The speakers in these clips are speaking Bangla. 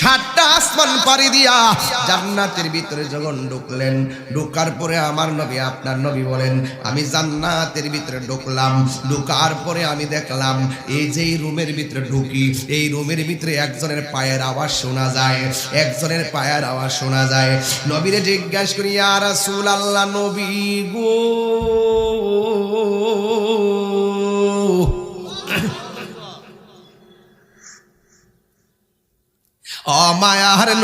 সাতটা আসমান পাড়ি দিয়া জান্নাতের ভিতরে যখন ঢুকলেন, ঢুকার পরে আমার নবী আপনার নবী বলেন, আমি জান্নাতের ভিতরে ঢুকলাম, ঢুকার পরে আমি দেখলাম, এই যে রুমের ভিতরে ঢুকি, এই রুমের ভিতরে একজনের পায়ের আওয়াজ শোনা যায়, একজনের পায়ের আওয়াজ শোনা যায়। নবীরে জিজ্ঞাসা করি আর রাসূল আল্লাহ নবী গো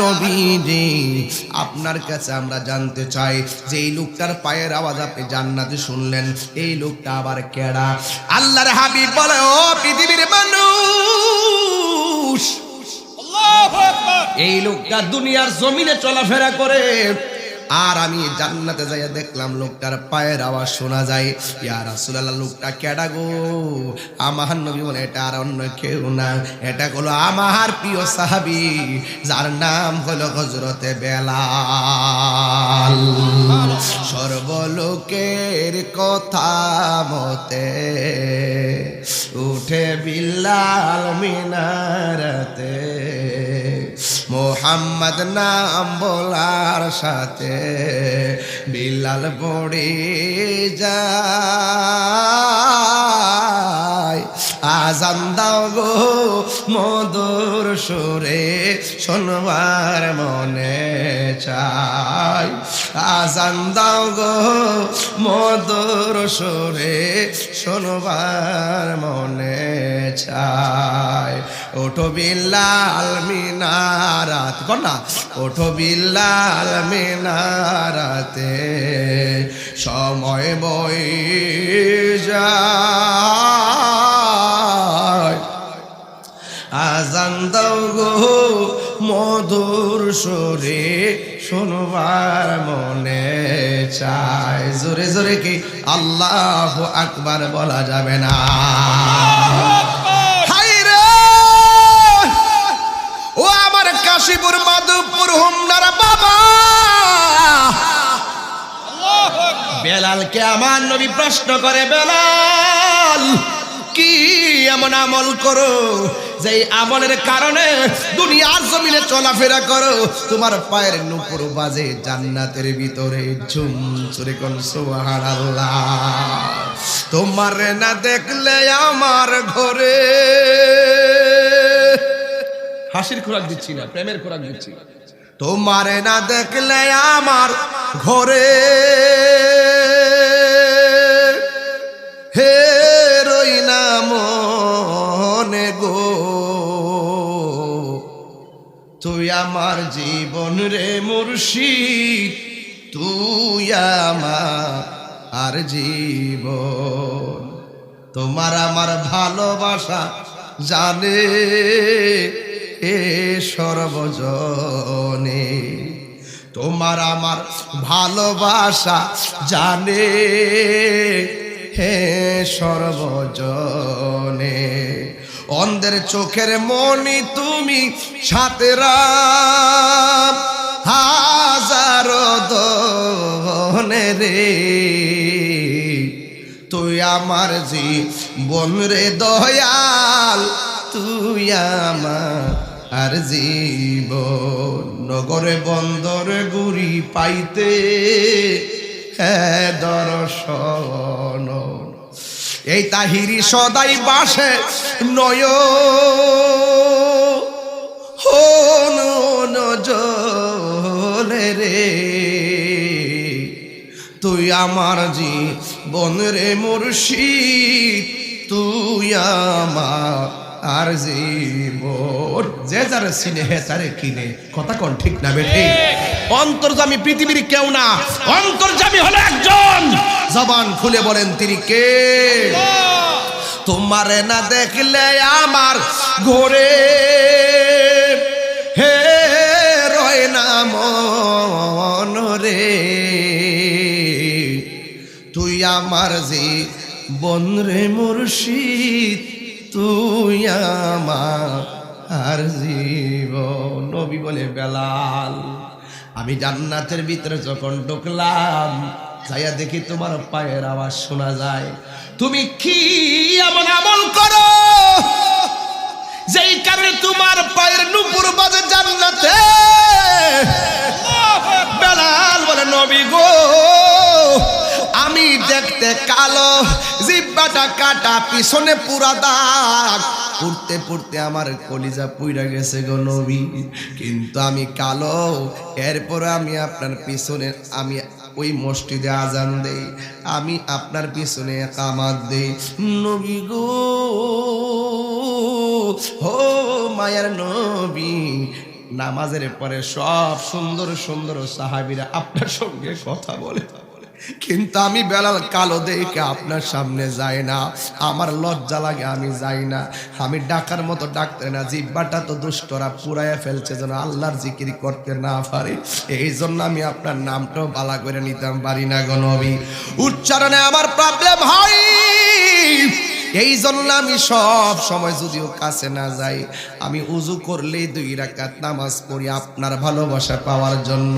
অমায়ার নবী আপনার কাছে আমরা জানতে চাই যে এই লোকটার পায়ের আওয়াজ আপনি জান্নাতে শুনলেন এই লোকটা আবার কেডা? আল্লাহর হাবিব বলে ও পৃথিবীর মানুষ! এই লোকটা দুনিয়ার জমিনে চলাফেরা করে আর আমি জান্নাতে যাইয়া দেখলাম লোকটার পায়ের আওয়াজ শোনা যায়। ইয়া রাসূলুল্লাহ, লোকটা কেডা গো? আমার নবী বলে, এটা আর অন্য কেউ না। এটা হলো আমার প্রিয় সাহাবী, যার নাম হলো হযরতে বেলাল। সর্বলোকের কথা মতে উঠে বিল্লাল মিনারতে মোহাম্মদ নাম বলার সাথে বিলাল পড়ে যায়। আজান দাও গো মধুর সুরে, শোনবার মনে চাই। আজান দাও গো মধুর সুরে, শোনবার মনে চাই। ওঠো বিল্লাল মিনারাত না? ওঠো বিল্লাল মিনারাতে, সময় বই যায়। দাও গো মধুর সুরে শোনবার মনে চায় জোরে জোরে কি আল্লাহ আকবার বলা যাবে না? ও আমার কাশীপুর মাধবপুর হুমনারা বাবা! বেলালকে আমার নবী প্রশ্ন করে, বেলাল, কি এমন আমল করো? যে আমলের কারণে দুনিয়ার জমিনে চলাফেরা করো তোমার পায়ের নুপুর বাজে জান্নাতের ভিতরে ঝুম চুরে কোন তোমার না দেখলে আমার ঘরে হাসির খোরাক দিচ্ছি না প্রেমের খোরাক দিচ্ছি। তোমারে না দেখলে আমার ঘরে হে রই না মনে গো। তুই আমার জীবন রে মুর্শিদ, তুই আমার আর জীবন। তোমার আমার ভালোবাসা জানে এ সর্বজনে। তোমার আমার ভালোবাসা জানে হে সর্বজনে। অন্ধের চোখের মনি তুমি সাথে হাজারো রে, তুই আমার জীবন রে দয়াল, তুই আমার আর জীবন নগরে বন্দর গুড়ি পাইতে হ্যাঁ দর্শন। এই তাহিরি সদাই বাসে নয়। জলে রে। তুই আমার জীবন রে মুর্শিদ, তুই আমার আর জীবন। যে যারে চিনে হে তারে কিনে। কথা কোন ঠিক না বেঠে? অন্তর্জামী পৃথিবীর কেউ না। অন্তর্জামী হলো একজন। জবান খুলে বলেন, তিনি কে? তোমারে না দেখলে আমার ঘরে হে রয় না মন রে। তুই আমার যে বন রে মুর্শিদ, তুই আমার আর জীব নবী বলে বেলাল। আমি জান্নাতের ভিতরে যখন ঢুকলাম, যাইয়া দেখি তোমার পায়ের আওয়াজ শোনা যায়। তুমি কি এমন আমল করো? যেই কারণে তোমার পায়ের নুপুর বাজে জান্নাতে। বেলাল বলে, নবী গো, আমি দেখতে কালো, জিব্বাটা কাটা, পিছনে পুরা দাগ। পড়তে পড়তে আমার কলিজা পুইরা গেছে গো নবী। কিন্তু আমি কালো, এরপরে আমি আপনার পিছনে, আমি ওই মসজিদে আজান দেই, আমি আপনার পিছনে কামাত দেই। নবী গো হো মায়ার নবী, নামাজের পরে সব সুন্দর সুন্দর সাহাবিরা আপনার সঙ্গে কথা বলে। কিন্তু আমি বেলাল কালো দেখে আপনার সামনে যাই না। আমার লজ্জা লাগে, আমি যাই না। আমি ডাকার মতো ডাকতে না, জিব্বাটা তো দুষ্টরা পুরাইয়া ফেলছে যেন আল্লাহর জিকির করতে না পারে। এই জন্য আমি আপনার নামটাও বালা করে নিতাম পারি না গণবি উচ্চারণে আমার প্রবলেম হয়। এই জন্য আমি সব সময় যদিও কাছে না যাই, আমি উজু করলেই দুই রাকাত নামাজ পড়ি আপনার ভালোবাসা পাওয়ার জন্য।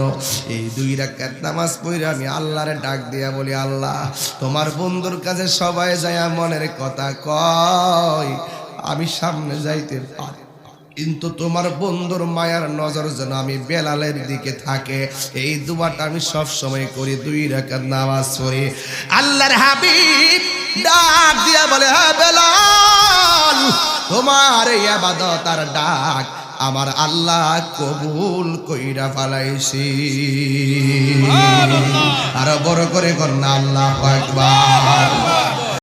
এই দুই রাকাত নামাজ পড়ে আমি আল্লাহরে ডাক দিয়া বলি, আল্লাহ, তোমার বন্ধুর কাছে সবাই যায় মনের কথা কয়, আমি সামনে যাইতে পারি কিন্তু তোমার বন্ধুর মায়ার নজর যেন আমি বেলালের দিকে থাকে। এই দুবাটা আমি সব সময় করি, দুই রাকাত নামাজ পড়ি। আল্লাহর হাবিব ডাক দিয়া বলে হ্যাঁ বেলাল তোমার এই আবাদত আর ডাক আমার আল্লাহ কবুল কইরা ফালাইছি। আর বড় করে কন্যা আল্লাহ একবার